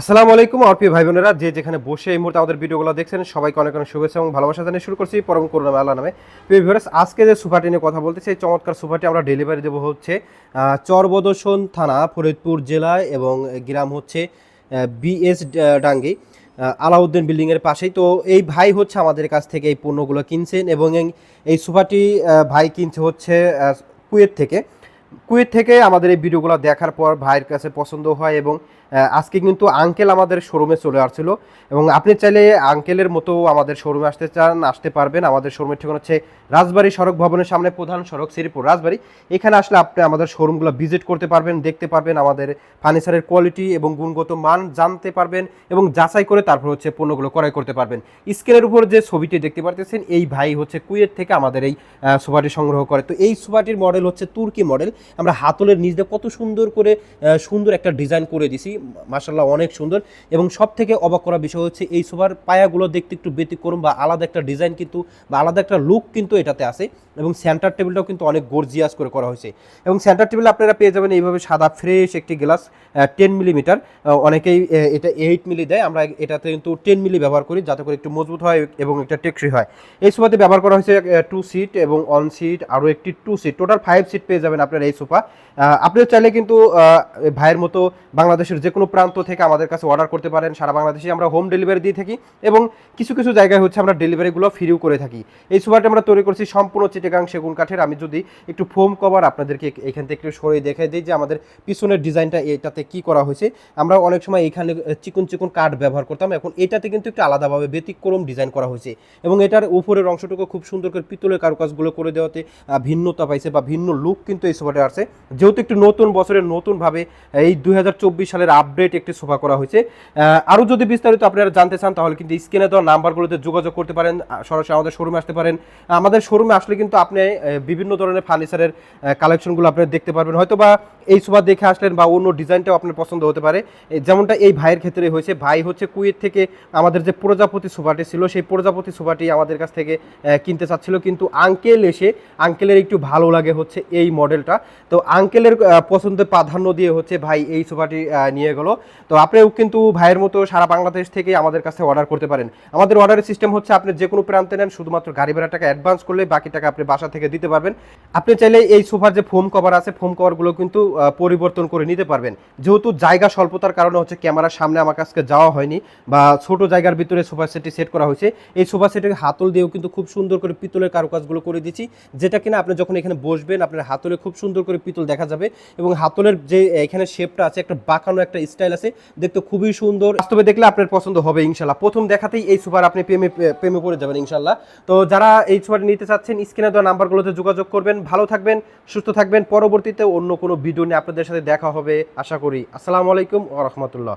আসসালামু আলাইকুম আর প্রিয় ভাই বোনেরা যে যেখানে বসে এই মুহূর্তে আমাদের ভিডিওগুলো দেখছেন, সবাইকে অনেক অনেক শুভেচ্ছা এবং ভালোবাসা জানিয়ে শুরু করছি পরম করুণা আল্লাহ নামে। প্রিয় ভিউয়ার্স আজকে যে সোফাটি নিয়ে কথা বলতে সেই চমৎকার সোফাটি আমরা ডেলিভারি দেবো হচ্ছে চরবদর্শন থানা, ফরিদপুর জেলায় এবং গ্রাম হচ্ছে বিএস ডাঙ্গি আলাউদ্দিন বিল্ডিংয়ের পাশেই। তো এই ভাই হচ্ছে আমাদের কাছ থেকে এই পণ্যগুলো কিনছেন এবং এই- সোফাটি ভাই কিনছে হচ্ছে কুয়েত থেকে। কুয়েত থেকে আমাদের এই ভিডিওগুলো দেখার পর ভাইয়ের কাছে পছন্দ হয় এবং আজকে কিন্তু আঙ্কেল আমাদের শোরুমে চলে আসছিল। এবং আপনি চাইলে আঙ্কেলের মতো আমাদের শোরুমে আসতে চান, আসতে পারবেন। আমাদের শোরুমের ঠিকানা হচ্ছে রাজবাড়ি সড়ক ভবনের সামনে প্রধান সড়ক, শ্রীপুর, রাজবাড়ি। এখানে আসলে আপনি আমাদের শোরুমগুলো ভিজিট করতে পারবেন, দেখতে পারবেন আমাদের ফার্নিচারের কোয়ালিটি এবং গুণগত মান জানতে পারবেন এবং যাচাই করে তারপর হচ্ছে পণ্যগুলো ক্রয় করতে পারবেন। স্ক্রিনের উপর যে ছবিটি দেখতে পারতেছেন, এই ভাই হচ্ছে কুয়েত থেকে আমাদের এই সোফাটি সংগ্রহ করে। তো এই সোফাটির মডেল হচ্ছে তুর্কি মডেল আমরা হাতলের নিচ কত সুন্দর করে সুন্দর একটা ডিজাইন করে দিছি। মাসাল্লাহ অনেক সুন্দর। এবং সব থেকে অবাক করা বিষয় হচ্ছে এই সোফার পায়াগুলো দেখতে একটু ব্যতিক্রম বা আলাদা একটা ডিজাইন কিন্তু বা আলাদা একটা লুক কিন্তু এটাতে আছে এবং সেন্টার টেবিলটাও কিন্তু অনেক গর্জিয়াস করে করা হয়েছে। এবং সেন্টার টেবিল আপনারা পেয়ে যাবেন এইভাবে সাদা ফ্রেশ একটি গ্লাস টেন মিলিমিটার। অনেকেই এটা এইট মিলি দেয়। আমরা এটাতে কিন্তু টেন মিলি ব্যবহার করি যাতে করে একটু মজবুত হয় এবং একটা টেকসই হয়। এই সোফাতে ব্যবহার করা হয়েছে টু সিট এবং অন সিট আরও একটি two seat total five seat পেয়ে যাবেন আপনারা এই সোফা। আপনি চাইলে কিন্তু ভাইয়ের মতো বাংলাদেশের যে কোনো প্রান্ত থেকে আমাদের কাছে অর্ডার করতে পারেন। সারা বাংলাদেশে আমরা হোম ডেলিভারি দিয়ে থাকি এবং কিছু কিছু জায়গায় হচ্ছে আমরা ডেলিভারিগুলো ফ্রিও করে থাকি। এই সোফাটা আমরা তৈরি করছি সম্পূর্ণ চিটেগাং সেগুন কাঠের। আমি যদি একটু ফোম কভার আপনাদেরকে এখান থেকে একটু সরিয়ে দেখাই দিই যে আমাদের পিছনের ডিজাইনটা এটাতে কি করা হয়েছে। আমরা অনেক সময় এখানে চিকন চিকন কাঠ ব্যবহার করতাম। এখন এটাতে কিন্তু একটু আলাদাভাবে ব্যতিক্রম ডিজাইন করা হয়েছে এবং এটার উপরের অংশটুকু খুব সুন্দর করে পিতলের কারুকাজগুলো করে দেওয়াতে ভিন্নতা পাইছে বা ভিন্ন লুক কিন্তু এই সোফাটা আছে যেহেতু একটু নতুন বছরের নতুনভাবে, এই দুই হাজার চব্বিশ সালের আপডেট একটি সোফা করা হয়েছে। আরও যদি বিস্তারিত আপনারা জানতে চান, তাহলে কিন্তু স্ক্রিনে দেওয়া নাম্বারগুলোতে যোগাযোগ করতে পারেন সরাসরি আমাদের শোরুমে আসতে পারেন। আমাদের শোরুমে আসলে কিন্তু আপনি বিভিন্ন ধরনের ফার্নিচারের কালেকশনগুলো আপনি দেখতে পারবেন। হয়তো বা এই সোফা দেখে আসলেন বা অন্য ডিজাইনটাও আপনার পছন্দ হতে পারে। যেমনটা এই ভাইয়ের ক্ষেত্রে হয়েছে। ভাই হচ্ছে কুয়েত থেকে আমাদের যে প্রজাপতি সোফাটি ছিল, সেই প্রজাপতি সোফাটি আমাদের কাছ থেকে কিনতে চাচ্ছিল। কিন্তু আঙ্কেল এসে, আঙ্কেলের একটু ভালো লাগে হচ্ছে এই মডেলটা। তো আঙ্কেলের পছন্দে প্রাধান্য দিয়ে হচ্ছে ভাই এই সোফাটি নিয়ে গেলো। তো আপনিও কিন্তু ভাইয়ের মতো সারা বাংলাদেশ থেকে আমাদের কাছে অর্ডার করতে পারেন। আমাদের অর্ডারের সিস্টেম হচ্ছে আপনি যে কোনো প্রান্তে নেন, শুধুমাত্র গাড়ি ভাড়া টাকা অ্যাডভান্স করলে বাকি টাকা আপনি বাসা থেকে দিতে পারবেন। আপনি চাইলে এই সোফার যে ফোম কভার আছে, ফোম কভারগুলো কিন্তু পরিবর্তন করে নিতে পারবেন। যেহেতু জায়গা স্বল্পতার কারণে হচ্ছে ক্যামেরার সামনে আমার কাছে যাওয়া হয়নি বা ছোট জায়গার ভিতরে সোফা সেটটি সেট করা হয়েছে। এই সোফা সেটের হাতল দিয়েও কিন্তু খুব সুন্দর করে পিতলের কারুকাজগুলো করে দিচ্ছি যেটা কিনা আপনি যখন এখানে বসবেন, আপনার হাতলে খুব সুন্দর করে পিতল দেখা যাবে এবং হাতলের যে এখানে শেপটা আছে, একটা বাঁকানো একটা স্টাইল আছে, দেখতে খুবই সুন্দর। বাস্তবে দেখলে আপনার পছন্দ হবে ইনশাল্লাহ প্রথম দেখাতেই এই সোফার আপনি প্রেমে প্রেমে পড়ে যাবেন ইনশাল্লাহ তো যারা এই সোফাটি নিতে চাচ্ছেন, স্ক্রিনে দেওয়া নাম্বারগুলোতে যোগাযোগ করবেন। ভালো থাকবেন, সুস্থ থাকবেন। পরবর্তীতে অন্য কোনো ভিডিও আপনাদের সাথে দেখা হবে আশা করি। আসসালামু আলাইকুম ও রহমতুল্লাহ।